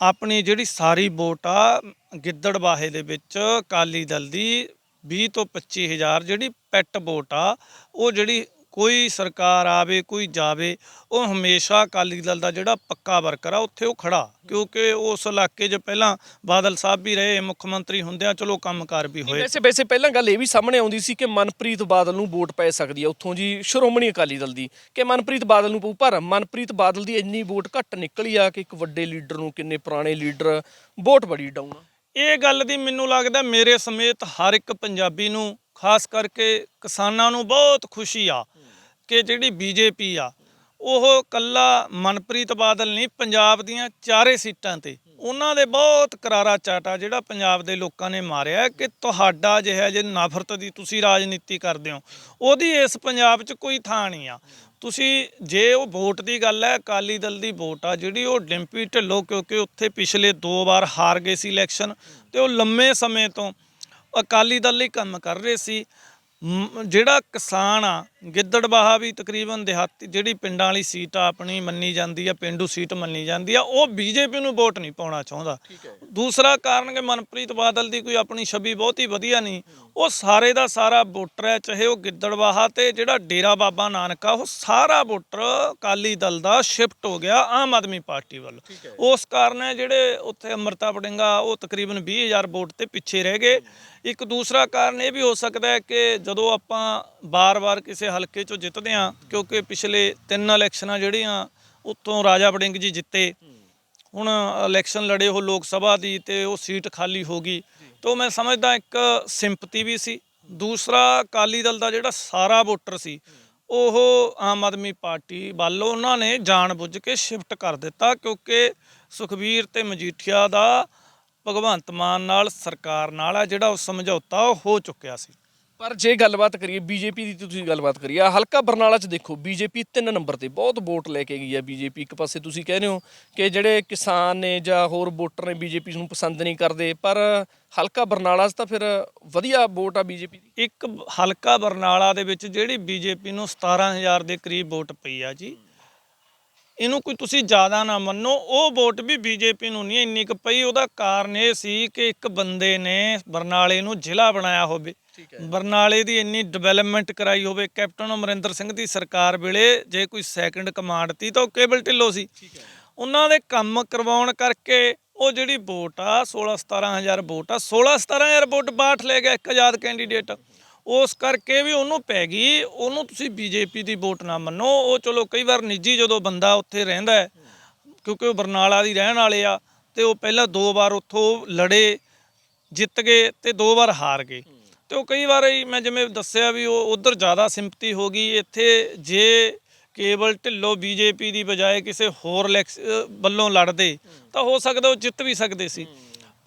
ਆਪਣੀ ਜਿਹੜੀ ਸਾਰੀ ਵੋਟ ਆ ਗਿੱਦੜਬਾਹੇ ਦੇ ਵਿੱਚ ਅਕਾਲੀ ਦਲ ਦੀ 20 ਤੋਂ 25 ਹਜ਼ਾਰ ਜਿਹੜੀ ਪੈਟ ਵੋਟ ਆ, ਉਹ ਜਿਹੜੀ ਕੋਈ ਸਰਕਾਰ ਆਵੇ, ਕੋਈ ਜਾਵੇ, ਉਹ ਹਮੇਸ਼ਾ ਅਕਾਲੀ ਦਲ ਦਾ ਜਿਹੜਾ ਪੱਕਾ ਵਰਕਰ ਆ, ਉੱਥੇ ਉਹ ਖੜਾ। ਕਿਉਂਕਿ ਉਸ ਇਲਾਕੇ 'ਚ ਪਹਿਲਾਂ ਬਾਦਲ ਸਾਹਿਬ ਵੀ ਰਹੇ, ਮੁੱਖ ਮੰਤਰੀ ਹੁੰਦਿਆਂ, ਚਲੋ ਕੰਮਕਾਰ ਵੀ ਹੋਏ। ਵੈਸੇ ਵੈਸੇ ਪਹਿਲਾਂ ਗੱਲ ਇਹ ਵੀ ਸਾਹਮਣੇ ਆਉਂਦੀ ਸੀ ਕਿ ਮਨਪ੍ਰੀਤ ਬਾਦਲ ਨੂੰ ਵੋਟ ਪੈ ਸਕਦੀ ਹੈ ਉੱਥੋਂ ਜੀ ਸ਼੍ਰੋਮਣੀ ਅਕਾਲੀ ਦਲ ਦੀ। ਕਿ ਮਨਪ੍ਰੀਤ ਬਾਦਲ ਨੂੰ ਪਊ, ਪਰ ਮਨਪ੍ਰੀਤ ਬਾਦਲ ਦੀ ਇੰਨੀ ਵੋਟ ਘੱਟ ਨਿਕਲੀ ਆ ਕਿ ਇੱਕ ਵੱਡੇ ਲੀਡਰ ਨੂੰ, ਕਿੰਨੇ ਪੁਰਾਣੇ ਲੀਡਰ, ਵੋਟ ਬੜੀ ਡਾਊਨ ਆ। ਇਹ ਗੱਲ ਦੀ ਮੈਨੂੰ ਲੱਗਦਾ ਮੇਰੇ ਸਮੇਤ ਹਰ ਇੱਕ ਪੰਜਾਬੀ ਨੂੰ, ਖਾਸ ਕਰਕੇ ਕਿਸਾਨਾਂ ਨੂੰ ਬਹੁਤ ਖੁਸ਼ੀ ਆ ਕਿ ਜਿਹੜੀ ਬੀਜੇਪੀ ਆ, ਉਹ ਕੱਲਾ ਮਨਪ੍ਰੀਤ ਬਾਦਲ ਨਹੀਂ, ਪੰਜਾਬ ਦੀਆਂ ਚਾਰੇ ਸੀਟਾਂ ਤੇ। ਉਹਨਾਂ ਦੇ ਬਹੁਤ ਕਰਾਰਾ ਚਾਟਾ ਜਿਹੜਾ ਪੰਜਾਬ ਦੇ ਲੋਕਾਂ ਨੇ ਮਾਰਿਆ ਕਿ ਤੁਹਾਡਾ ਜਿਹੜਾ ਜੇ ਨਫ਼ਰਤ ਦੀ ਤੁਸੀਂ ਰਾਜਨੀਤੀ ਕਰਦੇ ਹੋ, ਉਹਦੀ ਇਸ ਪੰਜਾਬ 'ਚ ਕੋਈ ਥਾਂ ਨਹੀਂ ਆ। ਤੁਸੀਂ ਜੇ ਉਹ ਵੋਟ ਦੀ ਗੱਲ ਹੈ ਅਕਾਲੀ ਦਲ ਦੀ ਵੋਟ ਆ ਜਿਹੜੀ ਉਹ ਡਿੰਪੀ ਢਿੱਲੋਂ ਕਿਉਂਕਿ ਉੱਥੇ ਪਿਛਲੇ ਦੋ ਵਾਰ ਹਾਰ ਗਏ ਸੀ ਇਲੈਕਸ਼ਨ ਤੇ ਉਹ ਲੰਮੇ ਸਮੇਂ ਤੋਂ ਅਕਾਲੀ ਦਲ ਲਈ ਕੰਮ ਕਰ ਰਹੇ ਸੀ। ਜਿਹੜਾ ਕਿਸਾਨ ਆ ਗਿੱਦੜਬਾਹਾ ਵੀ ਤਕਰੀਬਨ ਦਿਹਾਤੀ ਜਿਹੜੀ ਪਿੰਡਾਂ ਵਾਲੀ ਸੀਟ ਆ ਆਪਣੀ ਮੰਨੀ ਜਾਂਦੀ ਆ ਪਿੰਡੂ ਸੀਟ ਮੰਨੀ ਜਾਂਦੀ ਆ ਉਹ ਬੀਜੇਪੀ ਨੂੰ ਵੋਟ ਨਹੀਂ ਪਾਉਣਾ ਚਾਹੁੰਦਾ। ਦੂਸਰਾ ਕਾਰਨ ਕਿ ਮਨਪ੍ਰੀਤ ਬਾਦਲ ਦੀ ਕੋਈ ਆਪਣੀ ਛਵੀ ਬਹੁਤੀ ਵਧੀਆ ਨਹੀਂ ਉਹ ਸਾਰੇ ਦਾ ਸਾਰਾ ਵੋਟਰ ਹੈ ਚਾਹੇ ਉਹ ਗਿੱਦੜਬਾਹਾ ਤੇ ਜਿਹੜਾ ਡੇਰਾ ਬਾਬਾ ਨਾਨਕ ਆ ਉਹ ਸਾਰਾ ਵੋਟਰ ਅਕਾਲੀ ਦਲ ਦਾ ਸ਼ਿਫਟ ਹੋ ਗਿਆ ਆਮ ਆਦਮੀ ਪਾਰਟੀ ਵੱਲ। ਉਸ ਕਾਰਨ ਹੈ ਜਿਹੜੇ ਉੱਥੇ ਅਮਰਤਾ ਬੜਿੰਗਾ ਉਹ ਤਕਰੀਬਨ 20000 ਵੋਟ ਤੇ ਪਿੱਛੇ ਰਹਿ ਗਏ। ਇੱਕ ਦੂਸਰਾ ਕਾਰਨ ਇਹ ਵੀ ਹੋ ਸਕਦਾ ਹੈ ਕਿ ਜਦੋਂ ਆਪਾਂ ਬਾਰ-ਬਾਰ ਕਿਸੇ ਹਲਕੇ ਚੋਂ ਜਿੱਤਦੇ ਹਾਂ ਕਿਉਂਕਿ ਪਿਛਲੇ ਤਿੰਨ ਇਲੈਕਸ਼ਨਾਂ ਜਿਹੜੀਆਂ ਉੱਤੋਂ ਰਾਜਾ ਵੜਿੰਗ ਜੀ ਜਿੱਤੇ ਹੁਣ ਇਲੈਕਸ਼ਨ ਲੜੇ ਉਹ ਲੋਕ ਸਭਾ ਦੀ ਤੇ ਉਹ ਸੀਟ ਖਾਲੀ ਹੋ ਗਈ। ਤੋਂ ਮੈਂ ਸਮਝਦਾ ਇੱਕ ਸਿੰਪਤੀ ਵੀ ਸੀ। ਦੂਸਰਾ ਅਕਾਲੀ ਦਲ ਦਾ ਜਿਹੜਾ ਸਾਰਾ ਵੋਟਰ ਸੀ, ਉਹ ਆਮ ਆਦਮੀ ਪਾਰਟੀ ਵੱਲ ਉਹਨਾਂ ਨੇ ਜਾਣਬੁੱਝ ਕੇ ਸ਼ਿਫਟ ਕਰ ਦਿੱਤਾ ਕਿਉਂਕਿ ਸੁਖਬੀਰ ਤੇ ਮਜੀਠੀਆ ਦਾ ਭਗਵੰਤ ਮਾਨ ਨਾਲ, ਸਰਕਾਰ ਨਾਲ ਆ ਜਿਹੜਾ ਉਹ ਸਮਝੌਤਾ ਉਹ ਹੋ ਚੁੱਕਿਆ ਸੀ। ਪਰ ਜੇ ਗੱਲਬਾਤ ਕਰੀਏ ਬੀਜੇਪੀ ਦੀ ਤੁਸੀਂ ਗੱਲਬਾਤ ਕਰੀਏ। ਆਹ ਹਲਕਾ ਬਰਨਾਲਾ 'ਚ ਦੇਖੋ, ਬੀਜੇਪੀ ਤਿੰਨ ਨੰਬਰ ਤੇ ਬਹੁਤ ਵੋਟ ਲੈ ਕੇ ਗਈ ਹੈ ਬੀਜੇਪੀ। ਇੱਕ ਪਾਸੇ ਤੁਸੀਂ ਕਹਿ ਰਹੇ ਹੋ ਕਿ ਜਿਹੜੇ ਕਿਸਾਨ ਨੇ ਜਾਂ ਹੋਰ ਵੋਟਰ ਨੇ ਬੀਜੇਪੀ ਨੂੰ ਪਸੰਦ ਨਹੀਂ ਕਰਦੇ, ਪਰ ਹਲਕਾ ਬਰਨਾਲਾ 'ਚ ਤਾਂ ਫਿਰ ਵਧੀਆ ਵੋਟ ਆ ਬੀਜੇਪੀ ਦੀ। ਇੱਕ ਹਲਕਾ ਬਰਨਾਲਾ ਦੇ ਵਿੱਚ ਜਿਹੜੀ ਬੀਜੇਪੀ ਨੂੰ 17000 ਦੇ ਕਰੀਬ ਵੋਟ ਪਈ ਆ ਜੀ ਇਹਨੂੰ ਕੋਈ ਤੁਸੀਂ ਜ਼ਿਆਦਾ ਨਾ ਮੰਨੋ ਉਹ ਵੋਟ ਵੀ ਬੀਜੇਪੀ ਨੂੰ ਨਹੀਂ ਇੰਨੀ ਕੁ ਪਈ ਉਹਦਾ ਕਾਰਨ ਇਹ ਸੀ ਕਿ ਇੱਕ ਬੰਦੇ ਨੇ ਬਰਨਾਲੇ ਨੂੰ ਜ਼ਿਲ੍ਹਾ ਬਣਾਇਆ ਹੋਵੇ। ਬਰਨਾਲੇ ਦੀ ਇੰਨੀ ਡਿਵੈਲਪਮੈਂਟ ਕਰਾਈ ਹੋਵੇ ਕੈਪਟਨ ਅਮਰਿੰਦਰ ਸਿੰਘ ਦੀ ਸਰਕਾਰ ਵੇਲੇ ਜੇ ਕੋਈ ਸੈਕੰਡ ਕਮਾਂਡ ਤੀ ਤਾਂ ਉਹ ਕੇਬਲ ਢਿੱਲੋਂ ਸੀ। ਉਹਨਾਂ ਦੇ ਕੰਮ ਕਰਵਾਉਣ ਕਰਕੇ ਉਹ ਜਿਹੜੀ ਵੋਟ ਆ 16 17000 ਵੋਟ ਆ 16 17000 ਵੋਟ ਬਾਠ ਲੈ ਗਿਆ ਇੱਕ ਆਜ਼ਾਦ ਕੈਂਡੀਡੇਟ ਉਸ ਕਰਕੇ ਵੀ ਉਹਨੂੰ ਪੈ ਗਈ। ਉਹਨੂੰ ਤੁਸੀਂ ਬੀਜੇਪੀ ਦੀ ਵੋਟ ਨਾ ਮੰਨੋ। ਉਹ ਚਲੋ ਕਈ ਵਾਰ ਨਿੱਜੀ ਜਦੋਂ ਬੰਦਾ ਉੱਥੇ ਰਹਿੰਦਾ ਹੈ, ਕਿਉਂਕਿ ਉਹ ਬਰਨਾਲਾ ਦੀ ਰਹਿਣ ਵਾਲੇ ਆ, ਤੇ ਉਹ ਪਹਿਲਾਂ ਦੋ ਵਾਰ ਉੱਥੋਂ ਲੜੇ, ਜਿੱਤ ਗਏ ਤੇ ਦੋ ਵਾਰ ਹਾਰ ਗਏ। ਤੇ ਉਹ ਕਈ ਵਾਰ ਮੈਂ ਜਿਵੇਂ ਦੱਸਿਆ ਵੀ ਉਹ ਉਧਰ ਜ਼ਿਆਦਾ ਸਿੰਪਤੀ ਹੋ ਗਈ। ਇੱਥੇ ਜੇ ਕੇਵਲ ਢਿੱਲੋਂ ਬੀਜੇਪੀ ਦੀ ਬਜਾਏ ਕਿਸੇ ਹੋਰ ਇਲੈਕਸ- ਵੱਲੋਂ ਲੜਦੇ, ਤਾਂ ਹੋ ਸਕਦਾ ਉਹ ਜਿੱਤ ਵੀ ਸਕਦੇ ਸੀ।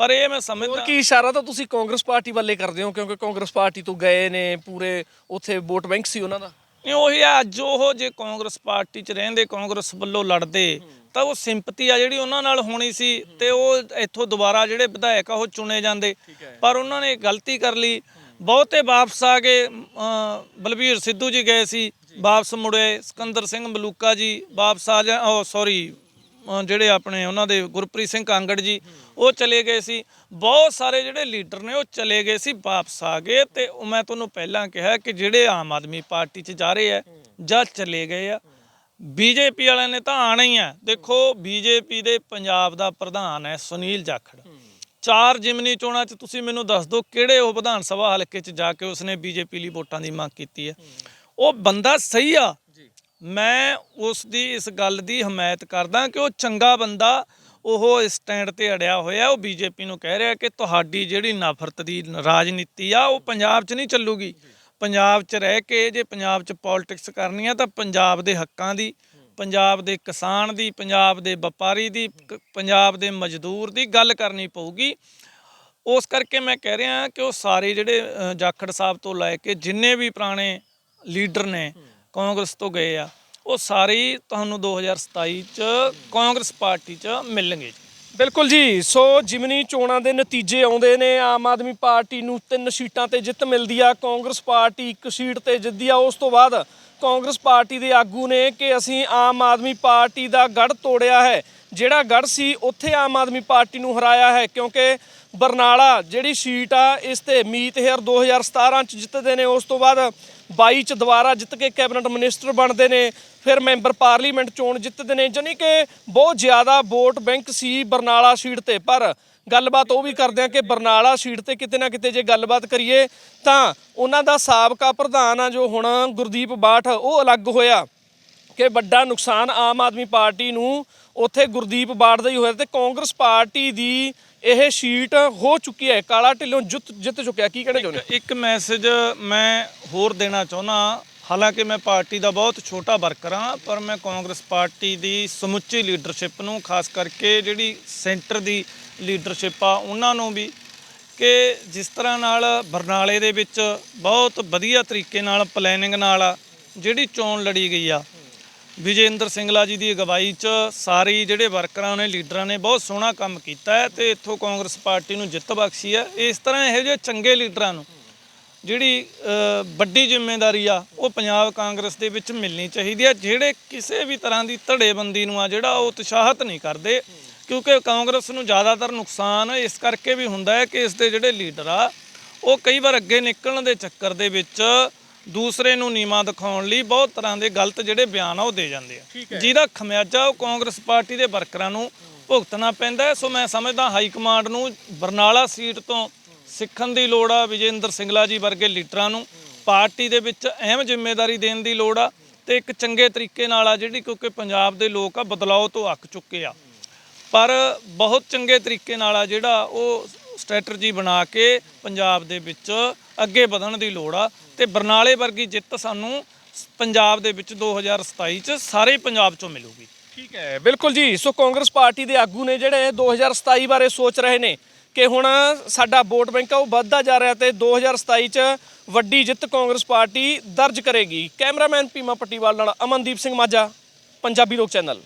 ਪਰ ਇਹ ਮੈਂ ਸਮਝਦਾ ਕੀ ਇਸ਼ਾਰਾ ਤਾਂ ਤੁਸੀਂ ਕਾਂਗਰਸ ਪਾਰਟੀ ਵੱਲੇ ਕਰਦੇ ਹੋ ਕਿਉਂਕਿ ਕਾਂਗਰਸ ਪਾਰਟੀ ਤੋਂ ਗਏ ਨੇ ਪੂਰੇ ਉੱਥੇ ਵੋਟ ਬੈਂਕ ਸੀ ਉਹਨਾਂ ਦਾ। ਨਹੀਂ ਉਹੀ ਆ ਅੱਜ ਉਹ ਜੇ ਕਾਂਗਰਸ ਪਾਰਟੀ 'ਚ ਰਹਿੰਦੇ ਕਾਂਗਰਸ ਵੱਲੋਂ ਲੜਦੇ ਤਾਂ ਉਹ ਸਿੰਪਤੀ ਆ ਜਿਹੜੀ ਉਹਨਾਂ ਨਾਲ ਹੋਣੀ ਸੀ ਤੇ ਉਹ ਇੱਥੋਂ ਦੁਬਾਰਾ ਜਿਹੜੇ ਵਿਧਾਇਕ ਆ ਉਹ ਚੁਣੇ ਜਾਂਦੇ। ਪਰ ਉਹਨਾਂ ਨੇ ਗਲਤੀ ਕਰ ਲਈ। ਬਹੁਤੇ ਵਾਪਸ ਆ ਗਏ ਅਮ, ਬਲਬੀਰ ਸਿੱਧੂ ਜੀ ਗਏ ਸੀ ਵਾਪਸ ਮੁੜੇ ਸਿਕੰਦਰ ਸਿੰਘ ਮਲੂਕਾ ਜੀ ਵਾਪਸ ਆ ਜਾ ਉਹ ਸੌਰੀ ਜਿਹੜੇ ਆਪਣੇ ਉਹਨਾਂ ਦੇ ਗੁਰਪ੍ਰੀਤ ਸਿੰਘ ਕਾਂਗੜ ਜੀ, ਉਹ ਚਲੇ ਗਏ ਸੀ। ਬਹੁਤ ਸਾਰੇ ਜਿਹੜੇ ਲੀਡਰ ਨੇ ਉਹ ਚਲੇ ਗਏ ਸੀ ਵਾਪਸ ਆ ਗਏ ਤੇ ਉਹ ਮੈਂ ਤੁਹਾਨੂੰ ਪਹਿਲਾਂ ਕਿਹਾ ਕਿ ਜਿਹੜੇ ਆਮ ਆਦਮੀ ਪਾਰਟੀ 'ਚ ਜਾ ਰਹੇ ਆ ਜਾਂ ਚਲੇ ਗਏ ਆ ਬੀਜੇਪੀ ਵਾਲਿਆਂ ਨੇ ਤਾਂ ਆਣਾ ਹੀ ਆ। ਦੇਖੋ ਬੀਜੇਪੀ ਦੇ ਪੰਜਾਬ ਦਾ ਪ੍ਰਧਾਨ ਹੈ ਸੁਨੀਲ ਜਾਖੜ। ਚਾਰ ਜਿਮਨੀ ਚੋਣਾਂ 'ਚ ਤੁਸੀਂ ਮੈਨੂੰ ਦੱਸ ਦਿਓ ਕਿਹੜੇ ਉਹ ਵਿਧਾਨ ਸਭਾ ਹਲਕੇ 'ਚ ਜਾ ਕੇ ਉਸਨੇ ਬੀਜੇਪੀ ਲਈ ਵੋਟਾਂ ਦੀ ਮੰਗ ਕੀਤੀ ਹੈ। ਉਹ ਬੰਦਾ ਸਹੀ ਆ ਮੈਂ ਉਸ ਦੀ, ਇਸ ਗੱਲ ਦੀ ਹਮਾਇਤ ਕਰਦਾ ਕਿ ਉਹ ਚੰਗਾ ਬੰਦਾ ਉਹ ਇਸ ਸਟੈਂਡ ਤੇ ਅੜਿਆ ਹੋਇਆ, ਉਹ ਬੀਜੇਪੀ ਨੂੰ ਕਹਿ ਰਿਹਾ ਕਿ ਤੁਹਾਡੀ ਜਿਹੜੀ ਨਫ਼ਰਤ ਦੀ ਰਾਜਨੀਤੀ ਆ, ਉਹ ਪੰਜਾਬ 'ਚ ਨਹੀਂ ਚੱਲੂਗੀ। ਪੰਜਾਬ 'ਚ ਰਹਿ ਕੇ ਜੇ ਪੰਜਾਬ 'ਚ ਪੋਲਿਟਿਕਸ ਕਰਨੀ ਆ ਤਾਂ ਪੰਜਾਬ ਦੇ ਹੱਕਾਂ ਦੀ, ਪੰਜਾਬ ਦੇ ਕਿਸਾਨ ਦੀ, ਪੰਜਾਬ ਦੇ ਵਪਾਰੀ ਦੀ ਪੰਜਾਬ ਦੇ ਮਜ਼ਦੂਰ ਦੀ ਗੱਲ ਕਰਨੀ ਪਊਗੀ। ਉਸ ਕਰਕੇ ਮੈਂ ਕਹਿ ਰਿਹਾ ਕਿ ਉਹ ਸਾਰੇ ਜਿਹੜੇ ਜਾਖੜ ਸਾਹਿਬ ਤੋਂ ਲੈ ਕੇ ਜਿੰਨੇ ਵੀ ਪੁਰਾਣੇ ਲੀਡਰ ਨੇ ਕਾਂਗਰਸ ਤੋਂ ਗਏ ਆ, ਉਹ ਸਾਰੇ ਹੀ ਤੁਹਾਨੂੰ 2027 ਚ ਕਾਂਗਰਸ ਪਾਰਟੀ ਚ ਮਿਲਣਗੇ ਜੀ। ਬਿਲਕੁਲ ਜੀ, ਸੋ ਜਿਮਨੀ ਚੋਣਾਂ ਦੇ ਨਤੀਜੇ ਆਉਂਦੇ ਨੇ, ਆਮ ਆਦਮੀ ਪਾਰਟੀ ਨੂੰ ਤਿੰਨ ਸੀਟਾਂ ਤੇ ਜਿੱਤ ਮਿਲਦੀ ਆ, ਕਾਂਗਰਸ ਪਾਰਟੀ ਇੱਕ ਸੀਟ ਤੇ ਜਿੱਤਦੀ ਆ, ਉਸ ਤੋਂ ਬਾਅਦ ਕਾਂਗਰਸ ਪਾਰਟੀ ਦੇ ਆਗੂ ਨੇ ਕਿ ਅਸੀਂ ਆਮ ਆਦਮੀ ਪਾਰਟੀ ਦਾ ਗੜ ਤੋੜਿਆ ਹੈ। ਜਿਹੜਾ ਗੜ ਸੀ, ਉੱਥੇ ਆਮ ਆਦਮੀ ਪਾਰਟੀ ਨੂੰ ਹਰਾਇਆ ਹੈ, ਕਿਉਂਕਿ ਬਰਨਾਲਾ ਜਿਹੜੀ ਸੀਟ ਆ, ਇਸ ਤੇ ਮੀਤ ਹੇਅਰ 2017 ਚ ਜਿੱਤਦੇ ਨੇ, ਉਸ ਤੋਂ ਬਾਅਦ 22 ਚ ਦੁਬਾਰਾ ਜਿੱਤ ਕੇ ਕੈਬਨਿਟ ਮਿਨਿਸਟਰ ਬਣਦੇ ਨੇ, ਫਿਰ ਮੈਂਬਰ ਪਾਰਲੀਮੈਂਟ ਚੋਣ ਜਿੱਤਦੇ ਨੇ, ਜਾਣੀ ਕਿ ਬਹੁਤ ਜ਼ਿਆਦਾ ਵੋਟ ਬੈਂਕ ਸੀ ਬਰਨਾਲਾ ਸੀਟ ਤੇ। ਪਰ ਗੱਲਬਾਤ ਉਹ ਵੀ ਕਰਦੇ ਆ ਕਿ ਬਰਨਾਲਾ ਸੀਟ ਤੇ ਕਿਤੇ ਨਾ ਕਿਤੇ ਜੇ ਗੱਲਬਾਤ ਕਰੀਏ, ਤਾਂ ਉਹਨਾਂ ਦਾ ਸਾਬਕਾ ਪ੍ਰਧਾਨ ਆ ਜੋ ਹੁਣ ਗੁਰਦੀਪ ਬਾਠ, ਉਹ ਅਲੱਗ ਹੋਇਆ ਕਿ ਵੱਡਾ ਨੁਕਸਾਨ ਆਮ ਆਦਮੀ ਪਾਰਟੀ ਨੂੰ ਉੱਥੇ ਗੁਰਦੀਪ ਬਾਠ ਦਾ ਹੀ ਹੋਇਆ ਤੇ ਕਾਂਗਰਸ ਪਾਰਟੀ ਦੀ ਇਹ ਸੀਟ ਹੋ ਚੁੱਕੀ ਹੈ ਕਾਲਾ ਢਿੱਲੋਂ ਜਿੱਤ ਜਿੱਤ ਚੁੱਕਿਆ ਕੀ ਕਹਿਣਾ ਚਾਹੁੰਦੇ ਹੋ? ਇੱਕ ਮੈਸੇਜ ਮੈਂ ਹੋਰ ਦੇਣਾ ਚਾਹੁੰਦਾ ਹਾਲਾਂਕਿ ਮੈਂ ਪਾਰਟੀ ਦਾ ਬਹੁਤ ਛੋਟਾ ਵਰਕਰ ਹਾਂ ਪਰ ਮੈਂ ਕਾਂਗਰਸ ਪਾਰਟੀ ਦੀ ਸਮੁੱਚੀ ਲੀਡਰਸ਼ਿਪ ਨੂੰ ਖਾਸ ਕਰਕੇ ਜਿਹੜੀ ਸੈਂਟਰ ਦੀ ਲੀਡਰਸ਼ਿਪ ਆ ਉਹਨਾਂ ਨੂੰ ਵੀ ਕਿ ਜਿਸ ਤਰ੍ਹਾਂ ਨਾਲ ਬਰਨਾਲੇ ਦੇ ਵਿੱਚ ਬਹੁਤ ਵਧੀਆ ਤਰੀਕੇ ਨਾਲ ਪਲੈਨਿੰਗ ਨਾਲ ਜਿਹੜੀ ਚੋਣ ਲੜੀ ਗਈ ਆ ਵਿਜੇਂਦਰ ਸਿੰਗਲਾ ਜੀ ਦੀ ਅਗਵਾਈ 'ਚ ਸਾਰੇ ਜਿਹੜੇ ਵਰਕਰਾਂ ਨੇ, ਲੀਡਰਾਂ ਨੇ ਬਹੁਤ ਸੋਹਣਾ ਕੰਮ ਕੀਤਾ ਹੈ ਤੇ ਇੱਥੋਂ ਕਾਂਗਰਸ ਪਾਰਟੀ ਨੂੰ ਜਿੱਤ ਬਖਸ਼ੀ ਹੈ। ਇਸ ਤਰ੍ਹਾਂ ਇਹੋ ਜਿਹੇ ਚੰਗੇ ਲੀਡਰਾਂ ਨੂੰ ਜਿਹੜੀ ਵੱਡੀ ਜ਼ਿੰਮੇਵਾਰੀ ਆ, ਉਹ ਪੰਜਾਬ ਕਾਂਗਰਸ ਦੇ ਵਿੱਚ ਮਿਲਣੀ ਚਾਹੀਦੀ ਆ ਜਿਹੜੇ ਕਿਸੇ ਵੀ ਤਰ੍ਹਾਂ ਦੀ ਧੜੇਬੰਦੀ ਨੂੰ ਆ, ਜਿਹੜਾ ਉਹ ਉਤਸ਼ਾਹਿਤ ਨਹੀਂ ਕਰਦੇ, ਕਿਉਂਕਿ ਕਾਂਗਰਸ ਨੂੰ ਜ਼ਿਆਦਾਤਰ ਨੁਕਸਾਨ ਇਸ ਕਰਕੇ ਵੀ ਹੁੰਦਾ ਹੈ ਕਿ ਇਸ ਦੇ ਜਿਹੜੇ ਲੀਡਰ ਆ, ਉਹ ਕਈ ਵਾਰ ਅੱਗੇ ਨਿਕਲਣ ਦੇ ਚੱਕਰ ਦੇ ਵਿੱਚ ਦੂਸਰੇ ਨੂੰ ਨੀਵਾਂ ਦਿਖਾਉਣ ਲਈ ਬਹੁਤ ਤਰ੍ਹਾਂ ਦੇ ਗਲਤ ਜਿਹੜੇ ਬਿਆਨ ਆ ਉਹ ਦੇ ਜਾਂਦੇ ਆ। ਜਿਹਦਾ ਖਮਿਆਜਾ ਉਹ ਕਾਂਗਰਸ ਪਾਰਟੀ ਦੇ ਵਰਕਰਾਂ ਨੂੰ ਭੁਗਤਣਾ ਪੈਂਦਾ ਹੈ। ਸੋ ਮੈਂ ਸਮਝਦਾ ਹਾਈ ਕਮਾਂਡ ਨੂੰ ਬਰਨਾਲਾ ਸੀਟ ਤੋਂ ਸਿੱਖਣ ਦੀ ਲੋੜ ਆ ਵਿਜੇਂਦਰ ਸਿੰਗਲਾ ਜੀ ਵਰਗੇ ਲੀਡਰਾਂ ਨੂੰ। ਪਾਰਟੀ ਦੇ ਵਿੱਚ ਅਹਿਮ ਜ਼ਿੰਮੇਵਾਰੀ ਦੇਣ ਦੀ ਲੋੜ ਆ ਤੇ ਇੱਕ ਚੰਗੇ ਤਰੀਕੇ ਨਾਲ ਆ ਜਿਹੜੀ ਕਿਉਂਕਿ ਪੰਜਾਬ ਦੇ ਲੋਕ ਆ ਬਦਲਾਅ ਤੋਂ ਅੱਕ ਚੁੱਕੇ ਆ। ਪਰ ਬਹੁਤ ਚੰਗੇ ਤਰੀਕੇ ਨਾਲ ਆ ਜਿਹੜਾ ਉਹ ਸਟ੍ਰੈਟਜੀ ਬਣਾ ਕੇ ਪੰਜਾਬ ਦੇ ਵਿੱਚ ਅੱਗੇ ਵਧਣ ਦੀ ਲੋੜ ਆ। ਤੇ ਬਰਨਾਲੇ ਵਰਗੀ ਜਿੱਤ ਸਾਨੂੰ ਪੰਜਾਬ ਦੇ ਵਿੱਚ 2027 ਚ ਸਾਰੇ ਪੰਜਾਬ ਚੋਂ ਮਿਲੂਗੀ। ਠੀਕ ਹੈ, ਬਿਲਕੁਲ ਜੀ। ਸੋ ਕਾਂਗਰਸ ਪਾਰਟੀ ਦੇ ਆਗੂ ਨੇ ਜਿਹੜੇ 2027 ਬਾਰੇ ਸੋਚ ਰਹੇ ਨੇ ਕਿ ਹੁਣ ਸਾਡਾ ਵੋਟ ਬੈਂਕ ਆ, ਉਹ ਵੱਧਦਾ ਜਾ ਰਿਹਾ ਤੇ 2027 ਚ ਵੱਡੀ ਜਿੱਤ ਕਾਂਗਰਸ ਪਾਰਟੀ ਦਰਜ ਕਰੇਗੀ। ਕੈਮਰਾਮੈਨ ਪੀਮਾ ਪੱਟੀਵਾਲ ਨਾਲ ਅਮਨਦੀਪ ਸਿੰਘ ਮਾਝਾ, ਪੰਜਾਬੀ ਲੋਕ ਚੈਨਲ।